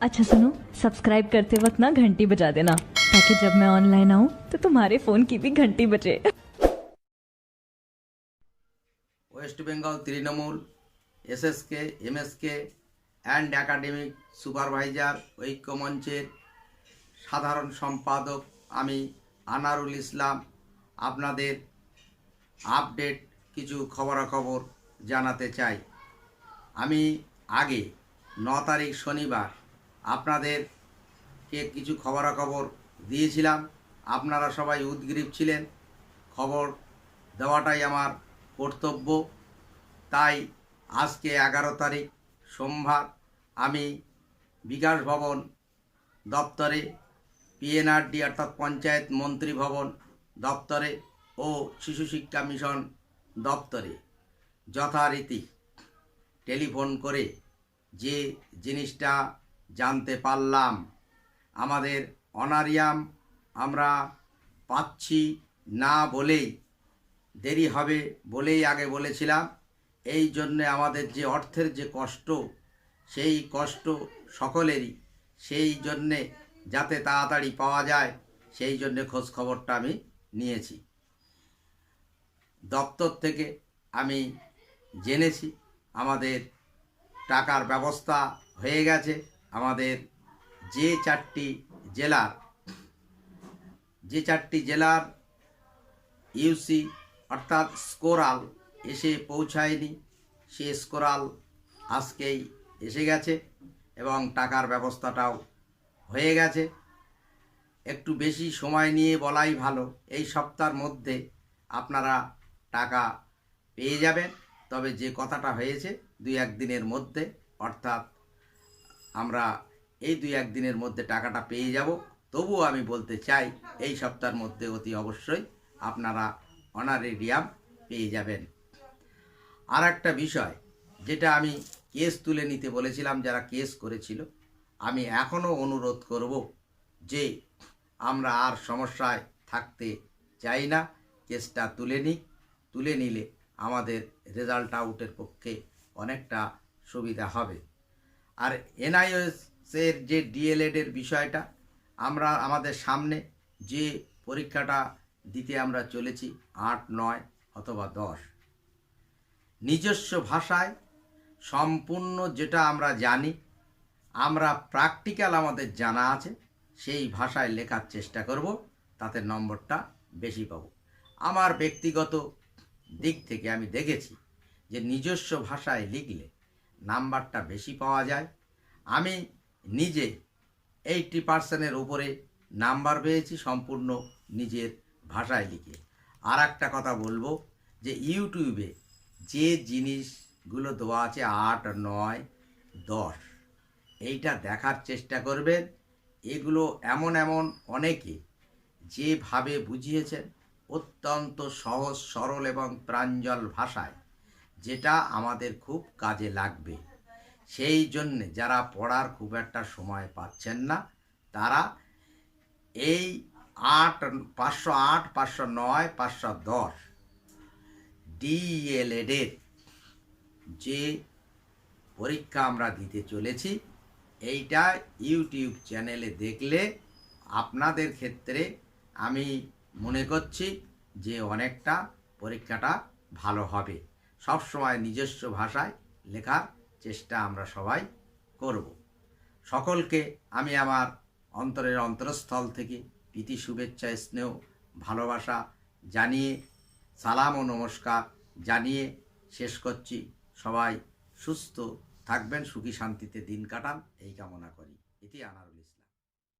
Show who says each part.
Speaker 1: अच्छा सुनो सब्सक्राइब करते वक्त ना घंटी बजा देना ताकि जब मैं ऑनलाइन आऊँ तो तुम्हारे फोन की भी घंटी बजे
Speaker 2: West Bengal Trinamool SSK MSK and academic supervisor ঐক্যমঞ্চের সাধারণ সম্পাদক আমি আনারুল ইসলাম আপনাদের আপডেট কিছু খবরাখবর জানাতে চাই আমি আগে ন তারিখ শনিবার আপনাদেরকে কিছু খবরাখবর দিয়েছিলাম। আপনারা সবাই উদ্গ্রীব ছিলেন। খবর দেওয়াটাই আমার কর্তব্য। তাই আজকে এগারো তারিখ সোমবার আমি বিকাশ ভবন দপ্তরে পিএনআরডি অর্থাৎ পঞ্চায়েত মন্ত্রী ভবন দপ্তরে ও শিশু শিক্ষা মিশন দপ্তরে যথারীতি টেলিফোন করে যে জিনিসটা জানতে পারলাম। আমাদের অনারিয়াম আমরা পাচ্ছি না বলেই, দেরি হবে বলেই আগে বলেছিলাম। এই জন্যে আমাদের যে অর্থের যে কষ্ট, সেই কষ্ট সকলেরই। সেই জন্যে যাতে তাড়াতাড়ি পাওয়া যায়, সেই জন্যে খোঁজ খবরটা আমি নিয়েছি। দপ্তর থেকে আমি জেনেছি, আমাদের টাকার ব্যবস্থা হয়ে গেছে। আমাদের যে চারটি জেলার, যে চারটি জেলার ইউসি অর্থাৎ স্কোরাল এসে পৌঁছায়নি। সে স্কোরাল আজকেই এসে গেছে এবং টাকার ব্যবস্থাটাও হয়ে গেছে। একটু বেশি সময় নিয়ে বলাই ভালো, এই সপ্তাহের মধ্যে আপনারা টাকা পেয়ে যাবেন। তবে যে কথাটা হয়েছে দুই একদিনের মধ্যে, অর্থাৎ আমরা এই দুই একদিনের মধ্যে টাকাটা পেয়ে যাব। তবুও আমি বলতে চাই, এই সপ্তাহের মধ্যে অতি অবশ্যই আপনারা অনারেরিয়াম পেয়ে যাবেন। আর একটা বিষয়, যেটা আমি কেস তুলে নিতে বলেছিলাম, যারা কেস করেছিল, আমি এখনও অনুরোধ করব যে আমরা আর সমস্যায় থাকতে চাই না, কেসটা তুলে নিই। তুলে নিলে আমাদের রেজাল্ট আউটের পক্ষে অনেকটা সুবিধা হবে। আর এনআইএসের যে ডিএলএড এর বিষয়টা, আমরা আমাদের সামনে যে পরীক্ষাটা দিতে আমরা চলেছি আট, নয় অথবা দশ, নিজস্ব ভাষায় সম্পূর্ণ যেটা আমরা জানি, আমরা প্র্যাকটিক্যাল আমাদের জানা আছে, সেই ভাষায় লেখার চেষ্টা করব, তাতে নম্বরটা বেশি পাব। আমার ব্যক্তিগত দিক থেকে আমি দেখেছি যে নিজস্ব ভাষায় লিখলে নাম্বারটা বেশি পাওয়া যায়। আমি নিজে এইটটি পার্সেন্টের উপরে নাম্বার পেয়েছি সম্পূর্ণ নিজের ভাষায় লিখে। আর একটা কথা বলব যে ইউটিউবে যে জিনিসগুলো দেওয়া আছে আট, নয়, দশ, এইটা দেখার চেষ্টা করবেন। এগুলো এমন এমন অনেকে যেভাবে বুঝিয়েছেন অত্যন্ত সহজ, সরল এবং প্রাঞ্জল ভাষায় যেটা আমাদের খুব কাজে লাগবে। সেই জন্যে যারা পড়ার খুব একটা সময় পাচ্ছেন না, তারা এই আট, পাঁচশো আট, পাঁচশো নয়, পাঁচশো দশ ডিএলএডের যে পরীক্ষা আমরা দিতে চলেছি, এইটা ইউটিউব চ্যানেলে দেখলে আপনাদের ক্ষেত্রে আমি মনে করছি যে অনেকটা পরীক্ষাটা ভালো হবে। সবসময় নিজস্ব ভাষায় লেখার চেষ্টা আমরা সবাই করব। সকলকে আমি আমার অন্তরের অন্তরস্থল থেকে প্রীতি, শুভেচ্ছা, স্নেহ, ভালোবাসা জানিয়ে সালাম ও নমস্কার জানিয়ে শেষ করছি। সবাই সুস্থ থাকবেন, সুখী শান্তিতে দিন কাটান, এই কামনা করি। এটি আনারুল ইসলাম।